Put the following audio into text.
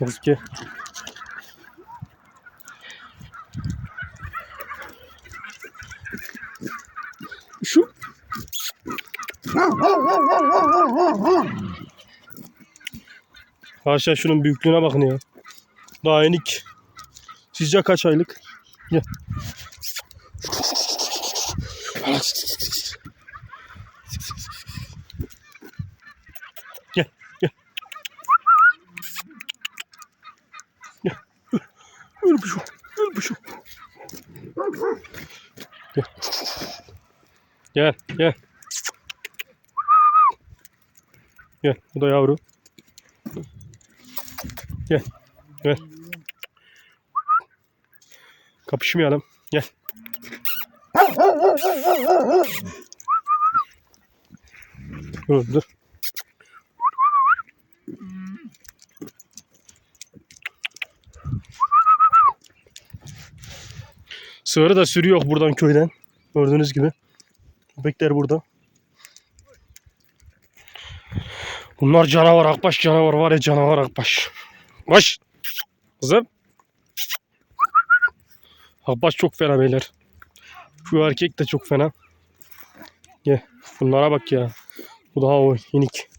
Yazık ki. Şu. Haşa şunun büyüklüğüne bakın ya. Daha enik. Sizce kaç aylık? Gel. Gel, gel. Gel. Öl bir şu. Öl bir şu. Gel. Gel, gel. Gel, bu da yavru. Gel, gel. Kapışmayalım. Gel. Dur, Sığırı da sürüyor buradan köyden. Gördüğünüz gibi. Köpekler burada. Bunlar canavar akbaş canavar var ya canavar akbaş. Baş. Kızım. Akbaş çok fena beyler. Şu erkek de çok fena. Gel. Bunlara bak ya. Bu daha o yenik.